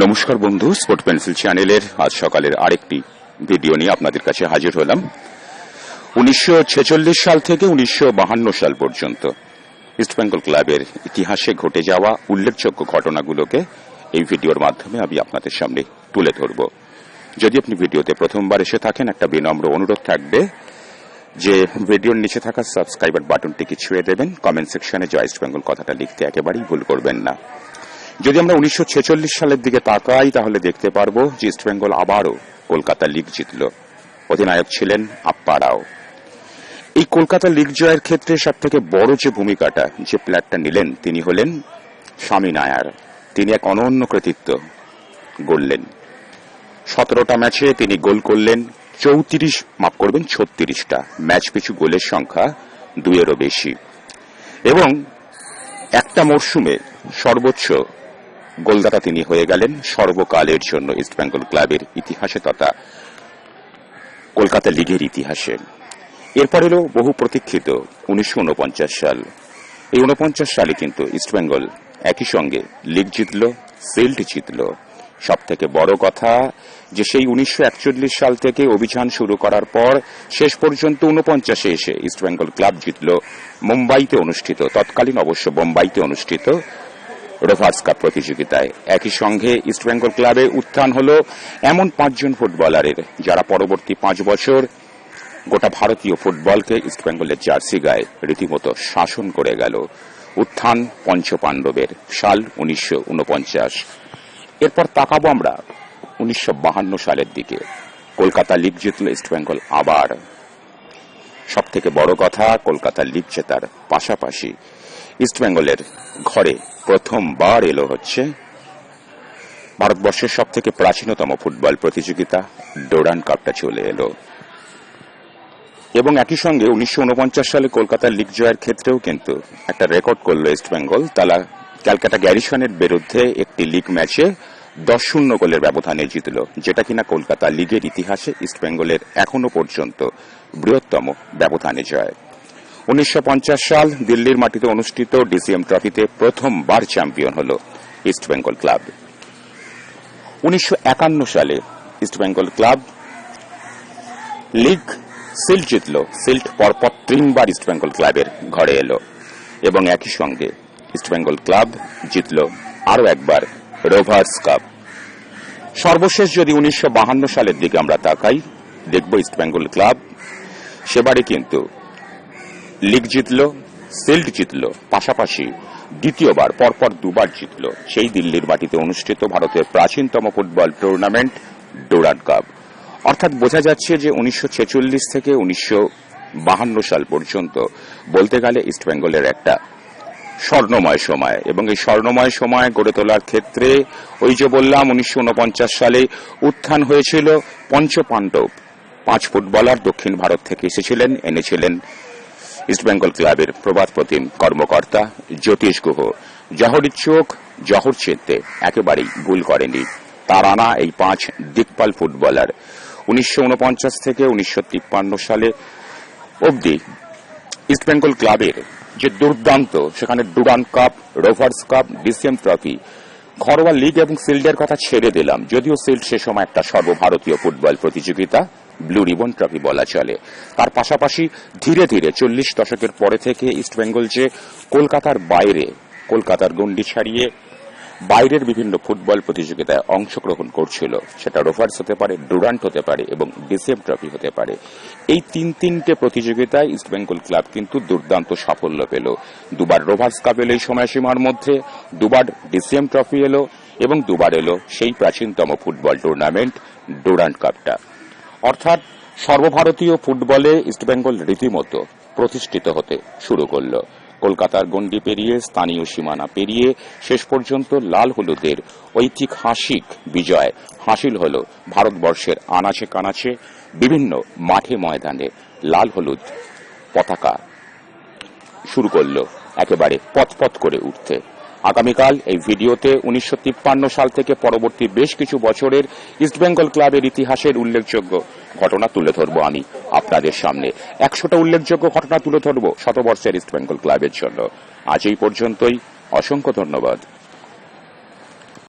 নমস্কার বন্ধু sport pencil চ্যানেলের আজ সকালের আরেকটি ভিডিও নিয়ে আপনাদের কাছে হাজির হলাম। উনিশশো ছেচল্লিশ সাল থেকে উনিশশো সাল পর্যন্ত ইস্টবেঙ্গল ক্লাবের ইতিহাসে ঘটে যাওয়া উল্লেখযোগ্য ঘটনাগুলোকে এই ভিডিওর মাধ্যমে আমি আপনাদের সামনে তুলে ধরব। যদি আপনি ভিডিওতে প্রথমবার এসে থাকেন, একটা বিনম্র অনুরোধ থাকবে যে ভিডিওর নিচে থাকা সাবস্ক্রাইবার বাটনটিকে ছুঁয়ে দেবেন, কমেন্ট সেকশনে জয় ইস্ট বেঙ্গল কথাটা লিখতে একেবারেই ভুল করবেন না। যদি আমরা উনিশশো ছেচল্লিশ সালের দিকে তাকাই, তাহলে দেখতে পারব যে ইস্টবেঙ্গল আবারও কলকাতা লিগ জিতল। অধিনায়ক ছিলেন আপ্পা রাও। এই কলকাতা লিগ জয়ের ক্ষেত্রে সব থেকে বড় যে ভূমিকাটা, যে প্লেয়ারটা নিলেন, তিনি হলেন স্বামী নায়ার। তিনি এক অনন্য কৃতিত্ব গড়লেন। সতেরোটা ম্যাচে তিনি গোল করলেন, চৌত্রিশ, মাফ করবেন, ছত্রিশটা। ম্যাচ পিছু গোলের সংখ্যা দুইয়েরও বেশি। এবং একটা মরশুমে সর্বোচ্চ গোলদাতা তিনি হয়ে গেলেন সর্বকালের জন্য ইস্টবেঙ্গল ক্লাবের ইতিহাসে তথা কলকাতা লিগের ইতিহাসে। এরপর এলো বহু প্রতীক্ষিত উনিশশো সাল। এই উনপঞ্চাশ সালে কিন্তু ইস্টবেঙ্গল একই সঙ্গে লিগ জিতল সিল্ড জিতল। সব থেকে বড় কথা যে সেই উনিশশো একচল্লিশ সাল থেকে অভিযান শুরু করার পর শেষ পর্যন্ত উনপঞ্চাশে এসে ইস্টবেঙ্গল ক্লাব জিতল। মুম্বাইতে অনুষ্ঠিত, তৎকালীন অবশ্য বোম্বাইতে অনুষ্ঠিত রোভার্স কাপ প্রতিযোগিতায়। একই সঙ্গে ইস্টবেঙ্গল ক্লাবে উত্থান হল এমন পাঁচজন ফুটবলারের, যারা পরবর্তী পাঁচ বছর গোটা ভারতীয় ফুটবলকে ইস্টবেঙ্গলের জার্সি গায়ে রীতিমতো শাসন করে গেল। উত্থান পঞ্চপাণ্ডবের সাল উনিশশো উনপঞ্চাশ। এরপর তাকাবো আমরা উনিশশো সালের দিকে। কলকাতা লিগ জিতল ইস্টবেঙ্গল আবার। সব থেকে বড় কথা, কলকাতা লিগ জেতার পাশাপাশি ইস্টবেঙ্গলের ঘরে প্রথমবার এলো হচ্ছে ভারতবর্ষের সব থেকে প্রাচীনতম ফুটবল প্রতিযোগিতা। ডোরান কাপটা চলে এলো। এবং একই সঙ্গে উনিশশো উনপঞ্চাশ সালে কলকাতা লিগ জয়ের ক্ষেত্রেও কিন্তু একটা রেকর্ড করল ইস্টবেঙ্গল তারা ক্যালকাটা গ্যারিসনের বিরুদ্ধে একটি লিগ ম্যাচে দশ শূন্য গোলের ব্যবধানে জিতল, যেটা কিনা কলকাতা লিগের ইতিহাসে ইস্টবেঙ্গলের এখনও পর্যন্ত বৃহত্তম ব্যবধানে জয়। উনিশশো পঞ্চাশ সাল দিল্লির মাটিতে অনুষ্ঠিত ডিসিএম ট্রফিতে প্রথমবার চ্যাম্পিয়ন হল ইস্টবেঙ্গল ক্লাব। উনিশশো একান্ন সালে ইস্টবেঙ্গল ক্লাব লিগ সিল্ট জিতল। সিল্ট পরপর তিনবার ইস্টবেঙ্গল ক্লাবের ঘরে এলো এবং একই সঙ্গে ইস্টবেঙ্গল ক্লাব জিতল আরও একবার রোভার্স কাপ। সর্বশেষ যদি উনিশশো সালের দিকে আমরা তাকাই, দেখব ইস্টবেঙ্গল ক্লাব সেবারে কিন্তু লিগ জিতল, সিল্ড জিতল, পাশাপাশি দ্বিতীয়বার, পরপর দুবার জিতল। সেই দিল্লির মাটিতে অনুষ্ঠিত ভারতের প্রাচীনতম ফুটবল টুর্নামেন্ট ডোরান কাপ। অর্থাৎ বোঝা যাচ্ছে যে উনিশশো ছেচল্লিশ থেকে উনিশশো সাল পর্যন্ত বলতে গেলে ইস্টবেঙ্গলের একটা স্বর্ণময় সময় এবং এই স্বর্ণময় সময় গড়ে তোলার ক্ষেত্রে ওই যে বললাম, উনিশশো উনপঞ্চাশ সালে উত্থান হয়েছিল পঞ্চপাণ্ডব। পাঁচ ফুটবলার দক্ষিণ ভারত থেকে এসেছিলেন, এনেছিলেন ইস্টবেঙ্গল ক্লাবের প্রবাদ প্রতিম কর্মকর্তা জ্যোতিষ গুহ। জহরির চোখ জহর চেতে একেবারেই ভুল করেনি। তার আনা এই পাঁচ দিকপাল ফুটবলার। উনিশশো উনপঞ্চাশ থেকে উনিশশো সালে অবধি ইস্টবেঙ্গল ক্লাবের যে দুর্দান্ত, সেখানে Durand cup, Rovers cup, DCM trophy ঘরোয়া লিগ এবং সিল্ডের কথা ছেড়ে দিলাম। যদিও সিল্ড সে সময় একটা সর্বভারতীয় ফুটবল প্রতিযোগিতা, ব্লু রিবন ট্রফি বলা চলে। তার পাশাপাশি ধীরে ধীরে চল্লিশ দশকের পরে থেকে ইস্টবেঙ্গল যে কলকাতার বাইরে, কলকাতার গন্ডি ছাড়িয়ে বাইরের বিভিন্ন ফুটবল প্রতিযোগিতায় অংশগ্রহণ করছিল। সেটা রোভার্স হতে পারে, ডুরান্ট হতে পারে এবং ডিসিএম ট্রফি হতে পারে। এই তিন তিনটে প্রতিযোগিতায় ইস্টবেঙ্গল ক্লাব কিন্তু দুর্দান্ত সাফল্য পেল। দুবার রোভার্স কাপ এলো এই সময়সীমার মধ্যে, দুবার ডিসিএম ট্রফি এলো এবং দুবার এলো সেই প্রাচীনতম ফুটবল টুর্নামেন্ট, ডুরান্ট কাপটা। অর্থাৎ সর্বভারতীয় ফুটবলে ইস্টবেঙ্গল রীতিমতো প্রতিষ্ঠিত হতে শুরু করল। কলকাতার গণ্ডি পেরিয়ে, স্থানীয় সীমানা পেরিয়ে, শেষ পর্যন্ত লাল হলুদের ঐতিহাসিক বিজয়। হাসিল হল ভারতবর্ষের আনাচে কানাচে, বিভিন্ন মাঠে ময়দানে লাল হলুদ পতাকা শুরু করল, একেবারে পথপথ করে উঠতে। আগামীকাল এই ভিডিওতে উনিশশো তিপ্পান্ন সাল থেকে পরবর্তী বেশ কিছু বছরের ইস্টবেঙ্গল ক্লাবের ইতিহাসের উল্লেখযোগ্য ঘটনা তুলে ধরবো আমি। আপনাদের সামনে। একশোটা উল্লেখযোগ্য ঘটনা তুলে ধরব শতবর্ষের ইস্ট বেঙ্গল ক্লাবের জন্য। আজ এই পর্যন্তই। অসংখ্য ধন্যবাদ।